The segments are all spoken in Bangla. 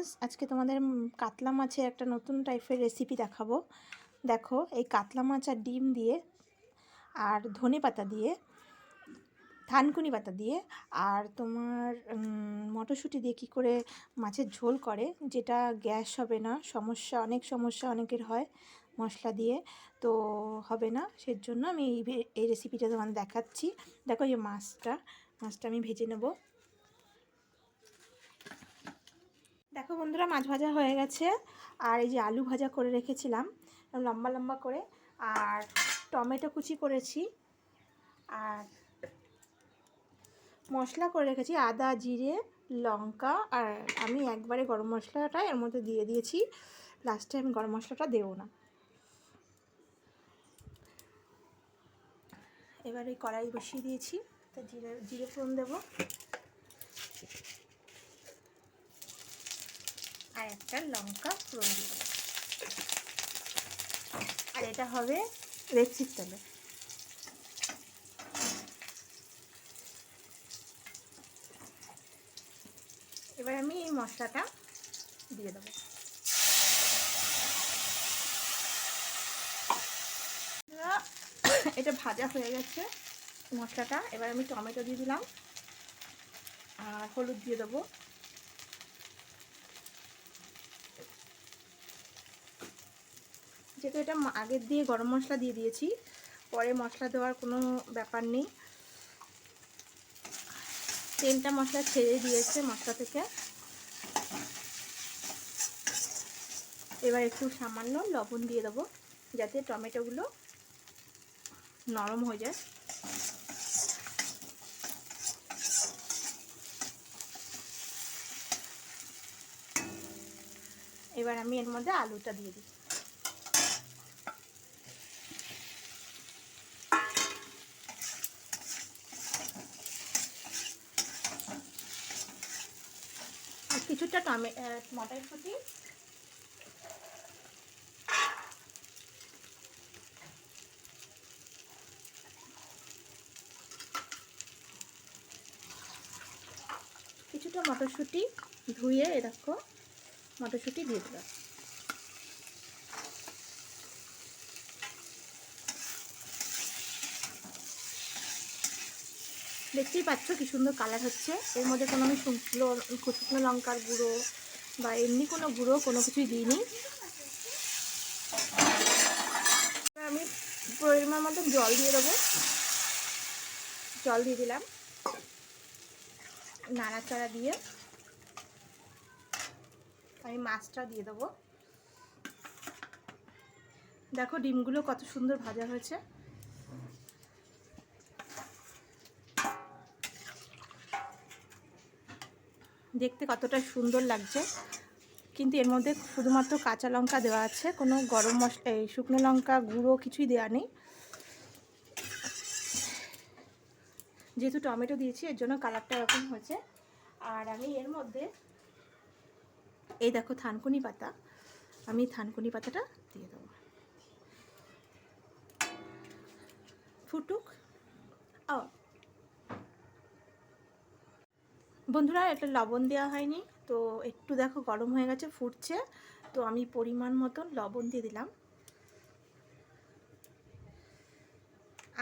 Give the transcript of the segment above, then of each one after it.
ফ্রেন্ডস আজকে তোমাদের কাতলা মাছের একটা নতুন টাইপের রেসিপি দেখাবো। দেখো, এই কাতলা মাছ আর ডিম দিয়ে, আর ধনে পাতা দিয়ে, থানকুনি পাতা দিয়ে, আর তোমার মটরশুঁটি দিয়ে কী করে মাছের ঝোল করে, যেটা গ্যাস হবে না, সমস্যা, অনেক সমস্যা অনেকের হয় মশলা দিয়ে, তো হবে না। সের জন্য আমি এই রেসিপিটা তোমাদের দেখাচ্ছি। দেখো এই মাছটা মাছটা আমি ভেজে নেব। দেখো বন্ধুরা, মাছ ভাজা হয়ে গেছে। আর এই যে আলু ভাজা করে রেখেছিলাম, লম্বা লম্বা করে। আর টমেটো কুচি করেছি। আর মশলা করে রেখেছি, আদা, জিরে, লঙ্কা। আর আমি একবারে গরম মশলাটা এর মধ্যে দিয়ে দিয়েছি। লাস্টে আমি গরম মশলাটা দেবো না। এবার কড়াই বসিয়ে দিয়েছি। তা জিরে জিরে ফোড়ন দেবো। আর একটা লঙ্কা ফোড়ন দিয়ে দেবো। আর এটা হবে রেপসির তেলে। এবার আমি এই মশলাটা দিয়ে দেবো। এটা ভাজা হয়ে গেছে মশলাটা। এবার আমি টমেটো দিয়ে দিলাম। আর হলুদ দিয়ে দেবো। যেহেতু এটা আগের দিয়ে গরম মশলা দিয়ে দিয়েছি, পরে মশলা দেওয়ার কোনো ব্যাপার নেই। তেলটা মশলা ছেড়ে দিয়েছে মশলা থেকে। এবার একটু সামান্য লবণ দিয়ে দেবো, যাতে টমেটোগুলো নরম হয়ে যায়। এবার আমি এর মধ্যে আলুটা দিয়ে দিই কিছুটা টমে মটরশুঁটি কিছুটা মটরশুঁটি ধুয়ে এ দেখো মটরশুঁটি দিয়ে দিলাম। দেখতেই পাচ্ছ কি সুন্দর কালার হচ্ছে। এর মধ্যে কোনো আমি শুকনো শুকনো লঙ্কার গুঁড়ো বা এমনি কোনো গুঁড়ো কোনো কিছুই দিইনি। আমি পরিমাণ মতো জল দিয়ে দেবো। জল দিয়ে দিলাম। নাড়াচাড়া দিয়ে আমি মাছটা দিয়ে দেবো। দেখো ডিমগুলো কত সুন্দর ভাজা হয়েছে। দেখতে কতটা সুন্দর লাগছে। কিন্তু এর মধ্যে শুধুমাত্র কাঁচা লঙ্কা দেওয়া আছে, কোনো গরম মশলা, এই শুকনো লঙ্কা গুঁড়ো কিছুই দেওয়া নেই। যেহেতু টমেটো দিয়েছি, এর জন্য কালারটা এরকম হয়েছে। আর আমি এর মধ্যে, এই দেখো থানকুনি পাতা, আমি থানকুনি পাতাটা দিয়ে দেবো। ফুটুক ও বন্ধুরা এটা লবণ দেওয়া হয়নি। তো একটু দেখো, গরম হয়ে গেছে, ফুটছে। তো আমি পরিমাণ মতন লবণ দিয়ে দিলাম।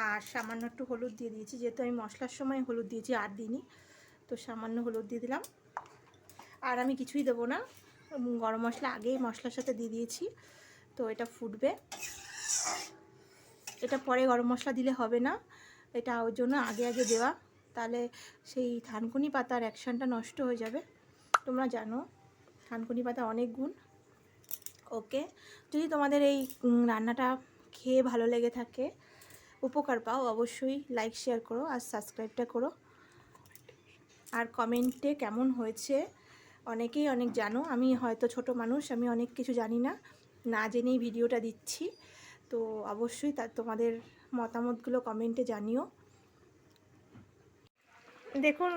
আর সামান্য একটু হলুদ দিয়ে দিয়েছি, যেহেতু আমি মশলার সময় হলুদ দিয়েছি আর দিইনি। তো সামান্য হলুদ দিয়ে দিলাম। আর আমি কিছুই দেবো না। গরম মশলা আগেই মশলার সাথে দিয়ে দিয়েছি। তো এটা ফুটবে। এটা পরে গরম মশলা দিলে হবে না। এটা ওর জন্য আগে আগে দেওয়া। তাহলে সেই থানকুনি পাতার অ্যাকশানটা নষ্ট হয়ে যাবে। তোমরা জানো, থানকুনি পাতা অনেক গুণ। ওকে যদি তোমাদের এই রান্নাটা খেয়ে ভালো লেগে থাকে, উপকার পাও, অবশ্যই লাইক শেয়ার করো আর সাবস্ক্রাইবটা করো। আর কমেন্টে কেমন হয়েছে, অনেকেই অনেক জানো। আমি হয়তো ছোট মানুষ, আমি অনেক কিছু জানি না না জেনেই ভিডিওটা দিচ্ছি। তো অবশ্যই তার তোমাদের মতামতগুলো কমেন্টে জানিও। দেখুন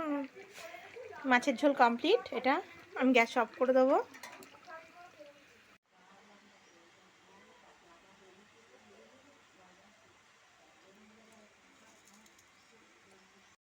মাছের ঝোল কমপ্লিট এটা আমি গ্যাস অফ করে দেবো।